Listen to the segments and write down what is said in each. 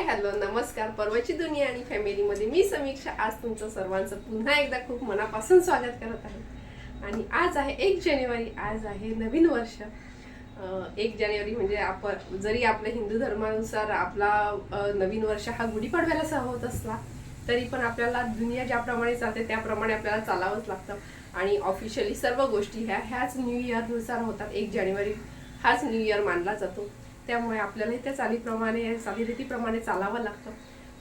Hi hello नमस्कार. पर्वाची दुनिया आणि फॅमिलीमध्ये मी समीक्षा. आज तुमचं सर्वांचं पुन्हा एकदा खूप मनापासून स्वागत करत आहे. आणि आज आहे एक जानेवारी आज आहे नवीन वर्ष. एक जानेवारी म्हणजे आपण जरी आपल्या हिंदू धर्मानुसार आपला नवीन वर्ष हा गुढीपाडव्याला सह होत असला तरी पण आपल्याला दुनिया ज्याप्रमाणे चालते त्याप्रमाणे आपल्याला चालावंच लागतं. आणि ऑफिशियली सर्व गोष्टी ह्या ह्याच न्यू इयरनुसार होतात. एक जानेवारी हाच न्यू इयर मानला जातो. त्यामुळे आपल्यालाही त्या चालीप्रमाणे चालीरीतीप्रमाणे चालावं लागतं.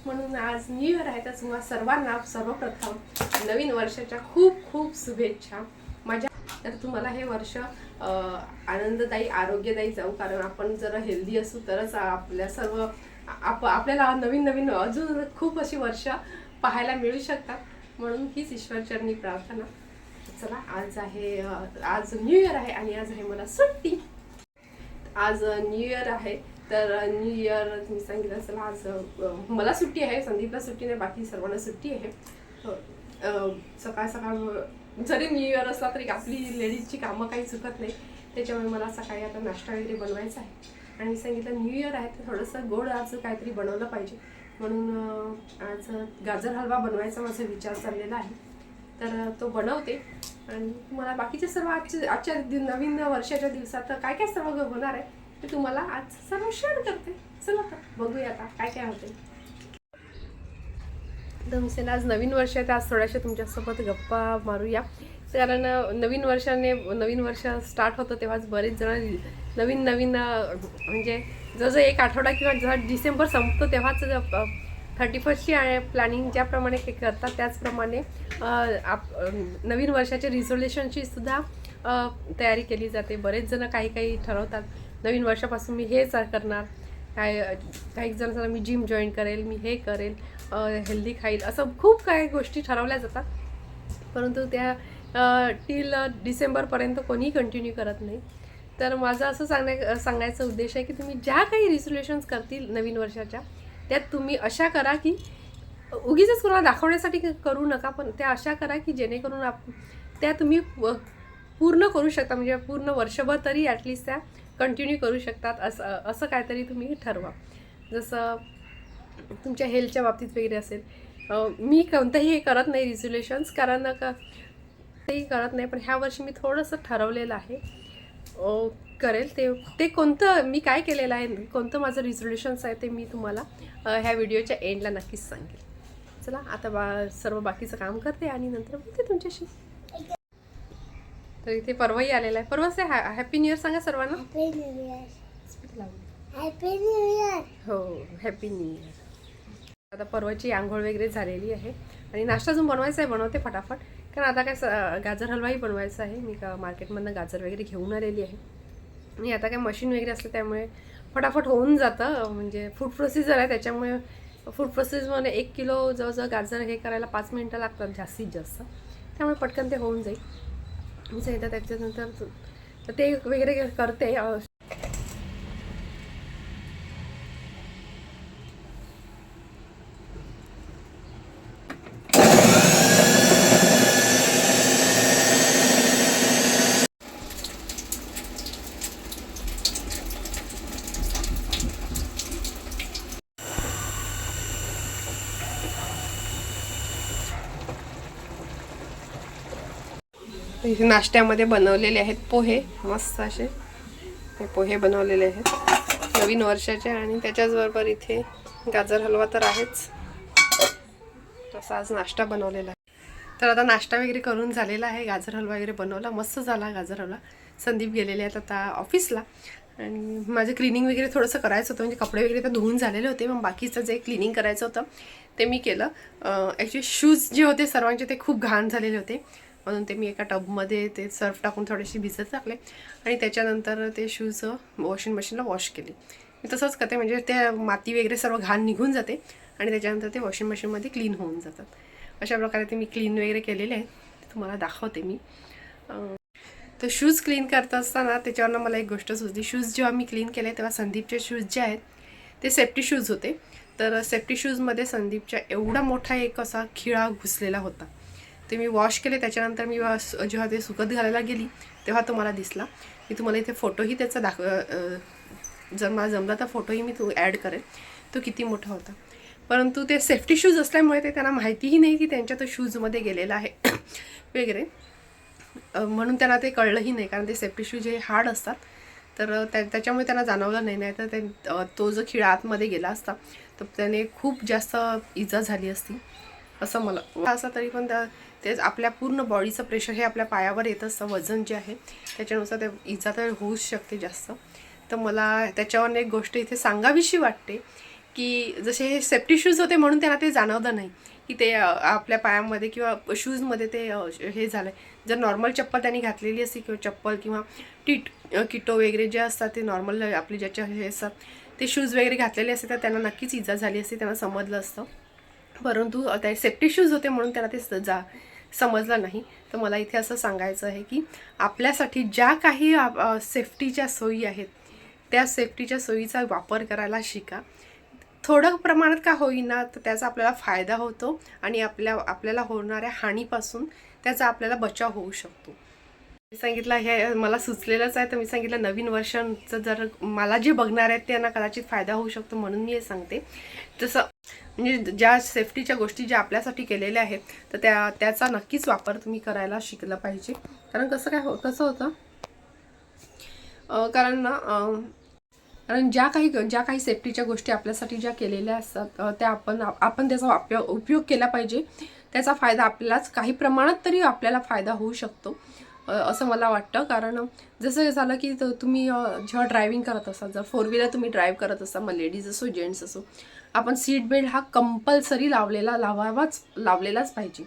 म्हणून आज न्यू इयर आहे तर तुम्हा सर्वांना सर्वप्रथम नवीन वर्षाच्या खूप खूप शुभेच्छा. माझ्या तर तुम्हाला हे वर्ष आनंददायी आरोग्यदायी जाऊ. कारण आपण जर हेल्दी असू तरच आपल्या सर्व आप आपल्याला नवीन नवीन अजून खूप अशी वर्ष पाहायला मिळू शकतात. म्हणून हीच ईश्वरचरणी प्रार्थना. चला आज आहे आज न्यू इयर आहे आणि आज आहे मला सुट्टी. आज न्यू इयर आहे. तर न्यू इयर मी सांगितलं चला आज मला सुट्टी आहे. संदीपला सुट्टी नाही बाकी सर्वांना सुट्टी आहे. हो. सकाळ सकाळ जरी न्यू इयर असला तरी आपली लेडीजची कामं काही चुकत नाही. त्याच्यामुळे मला सकाळी आता नाश्ता वगैरे बनवायचा आहे. आणि मी सांगितलं न्यू इयर आहे तर थोडंसं गोड आज काहीतरी बनवलं पाहिजे. म्हणून आज गाजर हलवा बनवायचा माझा विचार चाललेला आहे. तर तो बनवते. आणि तुम्हाला बाकीचे सर्व आजच्या आजच्या नवीन वर्षाच्या दिवसात काय काय सर्व होणार आहे ते तुम्हाला आज सर्व शेअर करते. चला तर बघूया आता काय काय होते दमसेन आज नवीन वर्ष आहे तर आज थोड्याशा तुमच्यासोबत गप्पा मारूया. कारण नवीन वर्षाने नवीन वर्ष स्टार्ट होतं तेव्हाच बरेच जण नवीन नवीन म्हणजे जसं एक आठवडा किंवा जेव्हा डिसेंबर संपतो तेव्हाच थर्टी फर्स्टची प्लॅनिंग ज्याप्रमाणे हे करतात त्याचप्रमाणे आप नवीन वर्षाच्या रिझोल्युशनची सुद्धा तयारी केली जाते. बरेच जण काही काही ठरवतात नवीन वर्षापासून मी हेच करणार काय काही जण मी जिम जॉईन करेल मी हे करेल हेल्दी खाईल असं खूप काही गोष्टी ठरवल्या जातात. परंतु त्या टिल डिसेंबरपर्यंत कोणीही कंटिन्यू करत नाही. तर माझं असं सांगण्या सांगायचा उद्देश आहे की तुम्ही ज्या काही रिझोल्युशन्स करतील नवीन वर्षाच्या त्यात तुम्ही अशा करा की उगीच कोणाला दाखवण्यासाठी करू नका पण त्या अशा करा की जेणेकरून आप त्या तुम्ही पूर्ण करू शकता म्हणजे पूर्ण वर्षभर तरी ॲटलिस्ट त्या कंटिन्यू करू शकतात असं असं काहीतरी तुम्ही ठरवा. जसं तुमच्या हेल्थच्या बाबतीत वगैरे असेल मी कोणतंही हे करत नाही रिझोल्युशन्स कारण का तेही करत नाही पण ह्या वर्षी मी थोडंसं ठरवलेलं आहे करेल. ते ते कोणतं मी काय केलेलं आहे कोणतं माझं रिझोल्युशन्स आहे ते मी तुम्हाला ह्या व्हिडिओच्या एंडला नक्कीच सांगेल. चला आता बा सर्व बाकीचं काम करते आणि नंतर बोलते तुमच्याशी. तर इथे परवाही आलेला आहे. परवाच आहे. हॅपी न्यू इयर सांगा सर्वांना. हॅपी न्यू इयर हो हॅपी न्यू इयर आता परवाची आंघोळ वगैरे झालेली आहे. आणि नाश्ता अजून बनवायचा आहे बनवते फटाफट. कारण आता काय स- गाजर हलवाही बनवायचा आहे. मी का मार्केटमधनं गाजर वगैरे घेऊन आलेली आहे. आणि आता काय मशीन वगैरे असलं त्यामुळे फटाफट होऊन जातं. म्हणजे फूड प्रोसेसर आहे. त्याच्यामुळे फूड प्रोसेसमध्ये एक किलो जवळजवळ गाजर हे करायला पाच मिनटं लागतात जास्तीत जास्त. त्यामुळे पटकन ते होऊन जाईल. मी सांगितलं त्याच्यानंतर तर ते वगैरे करते. इथे नाश्त्यामध्ये बनवलेले आहेत पोहे मस्त असे. हे पोहे बनवलेले आहेत. नवीन वर्षाचे आणि त्याच्याचबरोबर इथे गाजर हलवा तर आहेच. तसा आज नाश्ता बनवलेला आहे. तर आता नाश्ता वगैरे करून झालेला आहे. गाजर हलवा वगैरे बनवला. मस्त झाला गाजर हलवा. संदीप गेलेले आहेत आता ऑफिसला. आणि माझं क्लिनिंग वगैरे थोडंसं करायचं होतं. म्हणजे कपडे वगैरे तर धुवून झालेले होते मग बाकीचं जे क्लिनिंग करायचं होतं ते मी केलं. ॲक्च्युली शूज जे होते सर्वांचे ते खूप घाण झालेले होते. म्हणून ते मी एका टबमध्ये ते सर्फ टाकून थोडेसे भिजत टाकले आणि त्याच्यानंतर ते शूज वॉशिंग मशीनला वॉश केले. मी तसंच करते म्हणजे त्या माती वगैरे सर्व घाण निघून जाते आणि त्याच्यानंतर ते वॉशिंग मशीनमध्ये क्लीन होऊन जातात. अशा प्रकारे ते मी क्लीन वगैरे केलेले आहे. तुम्हाला दाखवते मी. तर शूज क्लीन करत असताना त्याच्यावरनं मला एक गोष्ट सुचली. शूज जेव्हा मी क्लीन केले तेव्हा संदीपचे शूज जे आहेत ते सेफ्टी शूज होते. तर सेफ्टी शूजमध्ये संदीपच्या एवढा मोठा एक असा खिळा घुसलेला होता. ते मी वॉश केले त्याच्यानंतर मी जेव्हा ते सुकत घालायला गेली तेव्हा तो मला दिसला. मी तुम्हाला इथे फोटोही त्याचा दाखव जर मला जमला तर फोटोही मी तो ॲड करेन. तो किती मोठा होता. परंतु ते सेफ्टी शूज असल्यामुळे ते त्यांना माहितीही नाही की त्यांच्या तो शूजमध्ये गेलेला आहे. वगैरे. म्हणून त्यांना ते कळलंही नाही कारण ते सेफ्टी शूज हे हार्ड असतात तर त्या त्याच्यामुळे त्यांना जाणवलं नाही. नाही तर ते तो जो खिळा आतमध्ये गेला असता तर त्याने खूप जास्त इजा झाली असती. असं मला असं तरी पण त्या तेच आपल्या पूर्ण बॉडीचं प्रेशर हे आपल्या पायावर येत असतं वजन जे आहे त्याच्यानुसार ते इजा तर होऊच शकते जास्त. तर मला त्याच्यावर एक गोष्ट इथे सांगावीशी वाटते की जसे हे सेफ्टी शूज होते म्हणून त्यांना ते जाणवलं नाही की ते आपल्या पायामध्ये किंवा शूजमध्ये ते हे झालं जर नॉर्मल चप्पल त्यांनी घातलेली असती किंवा चप्पल किंवा टीट किटो वगैरे जे असतात ते नॉर्मल आपले ज्याच्या हे असतात ते शूज वगैरे घातलेले असते तर त्यांना नक्कीच इजा झाली असते त्यांना समजलं असतं. परंतु त्या सेफ्टी शूज होते म्हणून त्यांना ते जा समजलं नाही. तर मला इथे असं सांगायचं आहे की आपल्यासाठी ज्या काही सेफ्टीच्या सोयी आहेत त्या सेफ्टीच्या सोयीचा वापर करायला शिका. थोडं प्रमाणात का होईना तर त्याचा आपल्याला फायदा होतो आणि आपल्या आपल्याला होणाऱ्या हानीपासून त्याचा आपल्याला बचाव होऊ शकतो. मी सांगितलं हे मला सुचलेलंच आहे तर मी सांगितलं नवीन वर्षांचं जर मला जे बघणार आहेत त्यांना कदाचित फायदा होऊ शकतो म्हणून मी हे सांगते. जसं म्हणजे ज्या सेफ्टीच्या गोष्टी ज्या आपल्यासाठी केलेल्या आहेत तर त्या त्याचा नक्कीच वापर तुम्ही करायला शिकलं पाहिजे. कारण कसं काय हो कसं होतं? कारण ना कारण ज्या काही ज्या काही सेफ्टीच्या गोष्टी आपल्यासाठी ज्या केलेल्या असतात त्या आपण आपण त्याचा वाप- उपयोग केला पाहिजे. त्याचा फायदा आपल्यालाच काही प्रमाणात तरी आपल्याला फायदा होऊ शकतो असं मला वाटतं. कारण जसं हे झालं की तुम्ही जेव्हा ड्रायव्हिंग करत असाल जर फोर व्हीलर तुम्ही ड्राईव्ह करत असाल मग लेडीज असो जेंट्स असो आपण सीट बेल्ट हा कंपल्सरी लावलेला लावावाच लावलेलाच पाहिजे.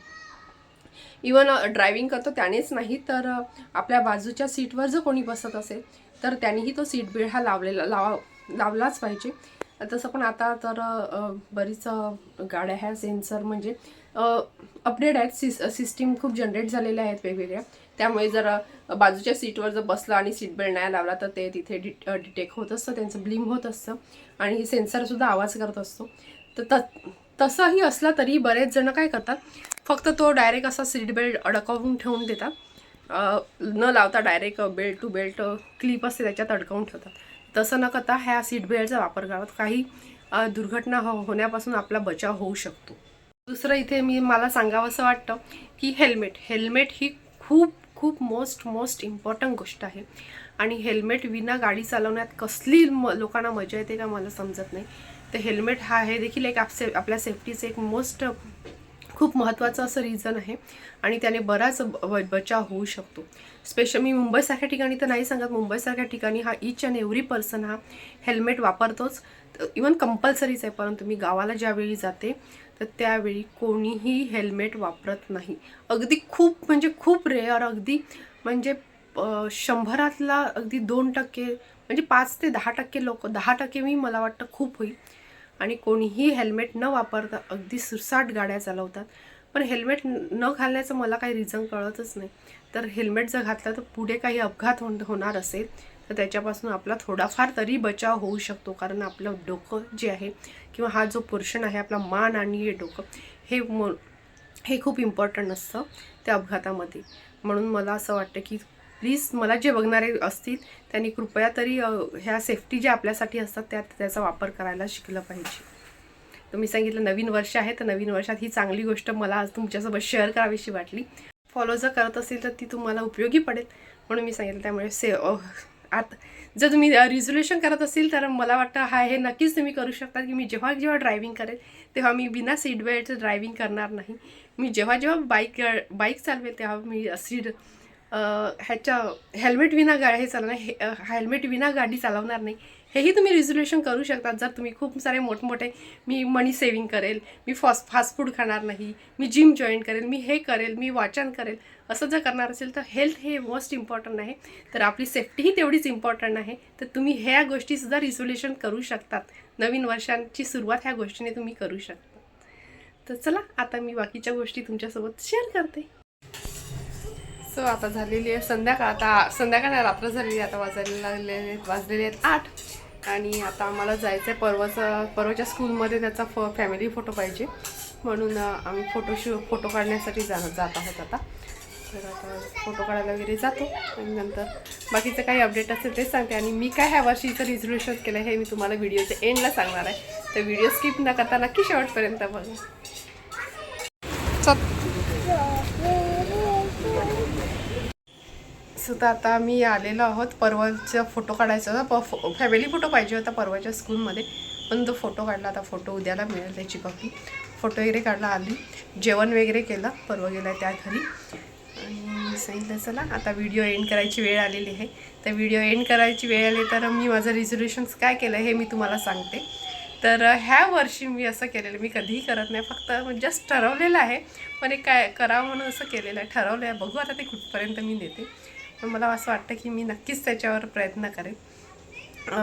इवन ड्रायव्हिंग करतो त्यानेच नाही तर आपल्या बाजूच्या सीटवर जर कोणी बसत असेल तर त्यानेही तो सीट बेल्ट हा लावलेला लावा लावलाच पाहिजे. तसं पण आता तर बरीच गाड्या ह्या सेन्सर म्हणजे अपडेट आहेत. सिस सिस्टीम खूप जनरेट झालेल्या आहेत वेगवेगळ्या. त्यामुळे जर बाजूच्या सीटवर जर बसलं आणि सीट बेल्ट नाही लावला तर ते तिथे डि डिटेक्ट होत असतं त्यांचं ब्लिंक होत असतं आणि सेन्सरसुद्धा आवाज करत असतो. तर त तसंही असलं तरी बरेच जण काय करतात फक्त तो डायरेक्ट असा सीट बेल्ट अडकवून ठेवून देतात. न लावता direct belt to belt clip असते त्याच्यात अडकवून ठेवतात. तसं न करता ह्या सीट बेल्टचा वापर करावा. काही दुर्घटना हो होण्यापासून आपला बचाव होऊ शकतो. दुसरं इथे मी मला सांगावं असं वाटतं की हेल्मेट हेल्मेट ही खूप खूप मोस्ट मोस्ट इम्पॉर्टंट गोष्ट आहे. आणि हेल्मेट विना गाडी चालवण्यात कसली म लोकांना मजा येते का मला समजत नाही. तर हेल्मेट हा हे देखील एक आपसे आपल्या सेफ्टीचं एक मोस्ट खूप महत्त्वाचं असं रिझन आहे. आणि त्याने बराच ब बचाव होऊ शकतो. स्पेशल मी मुंबईसारख्या ठिकाणी तर नाही सांगत. मुंबईसारख्या ठिकाणी हा ईच अँड एव्हरी पर्सन हा हेल्मेट वापरतोच. इवन कंपल्सरीच आहे. परंतु मी गावाला ज्यावेळी जाते तर त्यावेळी कोणीही हेल्मेट वापरत नाही. अगदी खूप म्हणजे खूप रेअर अगदी म्हणजे शंभरातला अगदी दोन टक्के म्हणजे पाच ते दहा टक्के लोक दहा टक्के मी मला वाटतं खूप होईल. आणि कोणीही हेल्मेट न वापरता अगदी सुरसाट गाड्या चालवतात. पण हेल्मेट न घालण्याचं मला काही रिझन कळतच नाही. तर हेल्मेट जर घातलं तर पुढे काही अपघात होण होणार असेल. तर त्याच्यापासून आपला थोडाफार तरी बचाव होऊ शकतो. कारण आपलं डोकं जे आहे किंवा हा जो पोर्शन आहे आपला मान आणि हे डोकं हे म हे खूप इम्पॉर्टंट असतं त्या अपघातामध्ये. म्हणून मला असं वाटतं की प्लीज मला जे बघणारे असतील त्यांनी कृपया तरी ह्या सेफ्टी ज्या आपल्यासाठी असतात त्या त्याचा वापर करायला शिकलं पाहिजे. तर मी सांगितलं नवीन वर्ष आहे तर नवीन वर्षात ही चांगली गोष्ट मला आज तुमच्यासोबत शेअर करावीशी वाटली. फॉलो जर करत असेल तर ती तुम्हाला उपयोगी पडेल. म्हणून मी सांगितलं त्यामुळे से आत जर तुम्ही रिझोल्युशन करत असेल तर मला वाटतं हा हे नक्कीच तुम्ही करू शकता की मी जेव्हा जेव्हा ड्रायव्हिंग करेल तेव्हा मी बिना सीट बेल्टचं ड्रायव्हिंग करणार नाही. मी जेव्हा जेव्हा बाईक बाईक चालवेल तेव्हा मी सीट ह्याच्या हेल्मेट विना गा हे चालवणार हे हेल्मेट विना गाडी चालवणार नाही. हेही तुम्ही रिझोल्युशन करू शकता जर तुम्ही खूप सारे मोठमोठे मी मनी सेविंग करेल मी फास्ट फास्ट फूड खाणार नाही मी जिम जॉईन करेल मी हे करेल मी वाचन करेल असं जर करणार असेल तर हेल्थ हे मोस्ट इम्पॉर्टंट आहे. तर आपली सेफ्टीही तेवढीच इम्पॉर्टंट आहे. तर तुम्ही ह्या गोष्टीसुद्धा रिझोल्युशन करू शकतात. नवीन वर्षांची सुरुवात ह्या गोष्टीने तुम्ही करू शकता. तर चला आता मी बाकीच्या गोष्टी तुमच्यासोबत शेअर करते. सो आता झालेली आहे संध्याकाळ. आता संध्याकाळ रात्र झालेली आहे. आता वाजायला लागलेले वाजलेले आहेत आठ. आणि आता आम्हाला जायचं आहे परवाचा परवाच्या स्कूलमध्ये त्याचा फ फॅमिली फोटो पाहिजे. म्हणून आम्ही फोटोशू फोटो काढण्यासाठी जा जात आहोत आता. तर आता फोटो काढायला वगैरे जातो आणि नंतर बाकीचं काही अपडेट असेल ते सांगते. आणि मी काय ह्या वर्षीचं रिझोल्युशन केलं हे मी तुम्हाला व्हिडिओच्या एंडला सांगणार आहे. तर व्हिडिओ स्किप न करता नक्की शेवटपर्यंत बघा सो सुद्धा आता मी आलेलो आहोत. परवाचा फोटो काढायचा होता. प फॅमिली फोटो पाहिजे होता परवाच्या स्कूलमध्ये पण तो फोटो काढला आता. फोटो उद्याला मिळेल त्याची कॉपी फोटो वगैरे काढला आली जेवण वगैरे केलं. परवा गेला त्या घरी. आणि सांगितलं चला आता व्हिडिओ एंड करायची वेळ आलेली आहे. तर व्हिडिओ एंड करायची वेळ आली तर मी माझं रिझोल्युशन्स काय केलं हे मी तुम्हाला सांगते. तर ह्या वर्षी मी असं केलेलं मी कधीही करत नाही. फक्त जस्ट ठरवलेलं आहे. पण एक काय करावं म्हणून असं केलेलं आहे. ठरवलं आहे बघू आता ते कुठपर्यंत मी देते. तर मला असं वाटतं की मी नक्कीच त्याच्यावर प्रयत्न करेन.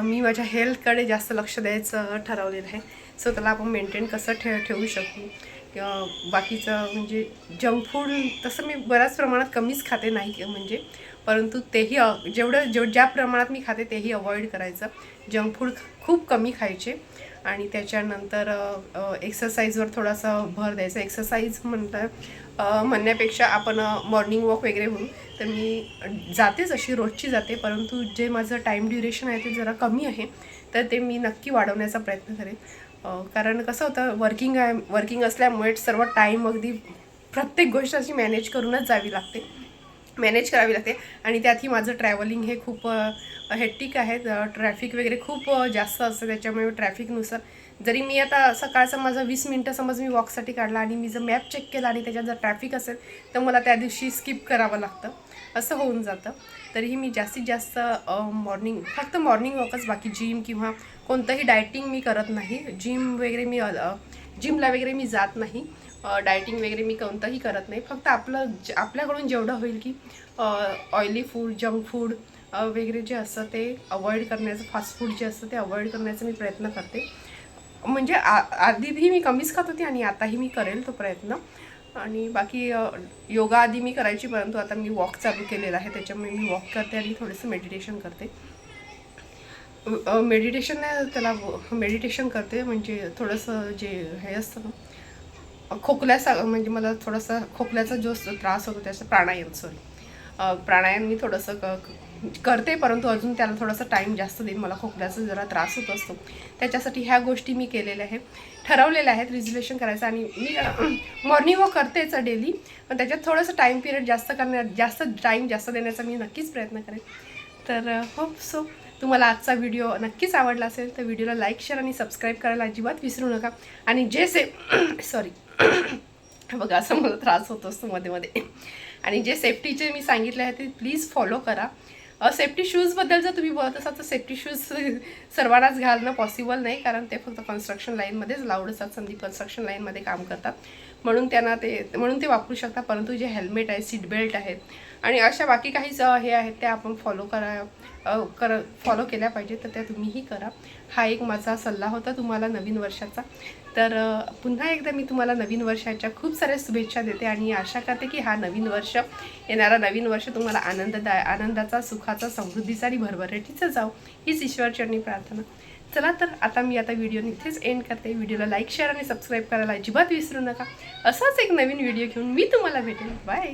मी माझ्या हेल्थकडे जास्त लक्ष द्यायचं ठरवलेलं आहे. सो त्याला आपण मेंटेन कसं ठे ठेवू शकू? किंवा बाकीचं म्हणजे जंक फूड तसं मी बऱ्याच प्रमाणात कमीच खाते नाही म्हणजे. परंतु तेही जेवढं जेव ज्या प्रमाणात मी खाते तेही अवॉइड करायचं. जंक फूड खूप कमी खायचे. आणि त्याच्यानंतर एक्सरसाइजवर थोडासा भर द्यायचा. एक्सरसाइज म्हणता म्हणण्यापेक्षा आपण मॉर्निंग वॉक वगैरे होऊन तर मी जातेच अशी रोजची जाते. परंतु जे माझं टाईम ड्युरेशन आहे ते जरा कमी आहे तर ते मी नक्की वाढवण्याचा प्रयत्न करेन. कारण कसं होतं वर्किंग आहे वर्किंग असल्यामुळे सर्व टाईम अगदी प्रत्येक गोष्ट अशी मॅनेज करूनच जावी लागते. मॅनेज करावी लागते. आणि त्यातही माझं ट्रॅव्हलिंग हे खूप हेट्टिक आहे. ट्रॅफिक वगैरे खूप जास्त असतं. त्याच्यामुळे ट्रॅफिकनुसार जरी मी आता सकाळचं माझं वीस मिनटं समज मी वॉकसाठी काढला आणि मी जर मॅप चेक केला आणि त्याच्यात जर ट्रॅफिक असेल तर मला त्या दिवशी स्किप करावं लागतं. असं होऊन जातं. तरीही मी जास्तीत जास्त मॉर्निंग फक्त मॉर्निंग वॉकच बाकी जिम किंवा कोणतंही डायटिंग मी करत नाही. जिम वगैरे मी जिमला वगैरे मी जात नाही. डायटिंग वगैरे मी कोणतंही करत नाही. फक्त आपलं ज- आपल्याकडून जेवढं होईल की ऑइली फूड जंक फूड वगैरे जे असतं ते अवॉइड करण्याचं फास्ट फूड जे असतं ते अवॉइड करण्याचा मी प्रयत्न करते. म्हणजे आ आधीही मी कमीच खात होती आणि आताही मी करेल तो प्रयत्न. आणि बाकी योगा आधी मी करायची परंतु आता मी वॉक चालू केलेला आहे त्याच्यामुळे मी वॉक करते आणि थोडंसं मेडिटेशन करते. मेडिटेशन नाही त्याला मेडिटेशन करते म्हणजे थोडंसं जे हे असतं ना खोकल्याचा म्हणजे मला थोडासा खोकल्याचा जो त्रास होतो त्याचा प्राणायाम सॉरी प्राणायाम मी थोडंसं क करते परंतु अजून त्याला थोडासा टाईम जास्त देईन. मला खोकल्याचा जरा त्रास होत असतो. त्याच्यासाठी ह्या गोष्टी मी केलेल्या आहेत. ठरवलेल्या आहेत रिझर्वेशन करायचं आणि मी मॉर्निंग वॉक करतेच डेली पण त्याच्यात थोडंसं टाईम पिरियड जास्त करण्या जास्त टाईम जास्त देण्याचा मी नक्कीच प्रयत्न करेन. तर होप सो तुम्हाला आजचा व्हिडिओ नक्कीच आवडला असेल तर व्हिडिओला लाईक शेअर आणि सबस्क्राईब करायला अजिबात विसरू नका. आणि जे से सॉरी बघा असं मला त्रास होत असतो मध्ये मध्ये. आणि जे सेफ्टीचे मी सांगितले आहे ते प्लीज फॉलो करा. सेफ्टी शूजबद्दल जर तुम्ही बोलत असाल तर सेफ्टी शूज सर्वांनाच घालणं पॉसिबल नाही कारण ते फक्त कन्स्ट्रक्शन लाईनमध्येच लावड असतात. संदीप कन्स्ट्रक्शन लाईनमध्ये काम करतात. म्हणून त्यांना ते म्हणून ते वापरू शकता. परंतु जे हेल्मेट आहे सीट बेल्ट आहेत आणि अशा बाकी काही ज- हे आहेत त्या आपण फॉलो करा कर फॉलो केल्या पाहिजेत तर त्या तुम्हीही करा. हा एक माझा सल्ला होता तुम्हाला नवीन वर्षाचा. तर पुन्हा एकदा मी तुम्हाला नवीन वर्षाच्या खूप साऱ्या शुभेच्छा देते आणि आशा करते की हा नवीन वर्ष येणारा नवीन वर्ष तुम्हाला आनंददाय आनंदाचा सुखाचा समृद्धीचा आणि भरभराटीचा जाऊ हीच ईश्वरचरणी प्रार्थना. चला तर आता मी आता व्हिडिओ इथेच एंड करते. व्हिडिओला लाईक शेअर आणि सबस्क्राईब करायला अजिबात विसरू नका. असाच एक नवीन व्हिडिओ घेऊन मी तुम्हाला भेटेन. बाय